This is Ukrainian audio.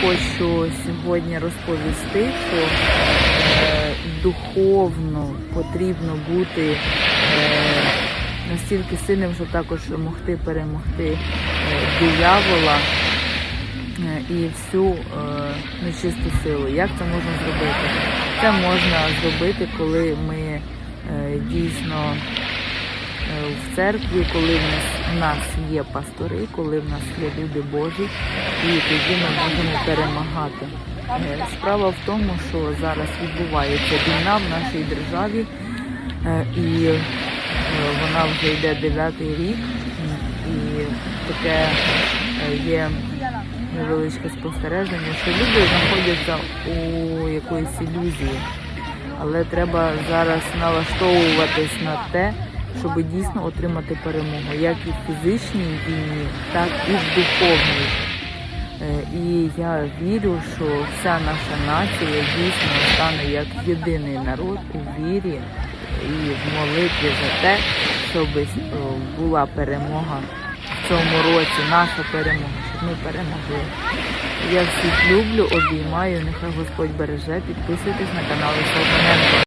хочу сьогодні розповісти, що е, духовно потрібно бути е, настільки сильним, щоб також могти перемогти е, диявола і всю нечисту силу. Як це можна зробити? Це можна зробити, коли ми дійсно в церкві, коли в нас, в нас є пастори, коли в нас є люди Божі, і тоді ми можемо перемагати. Е, Справа в тому, що зараз відбувається війна в нашій державі, е, і е, вона вже йде дев'ятий рік, і таке е, є невеличке спостереження, що люди знаходяться у якоїсь ілюзії. Але треба зараз налаштовуватись на те, щоб дійсно отримати перемогу, як і в фізичній війні, так і в духовній. Е, І я вірю, що вся наша нація дійсно стане як єдиний народ у вірі і в молитві за те, щоб е, була перемога в цьому році, наша перемога, щоб ми перемогли. Я всіх люблю, обіймаю. Нехай Господь береже. Підписуйтесь на канал Солоненко.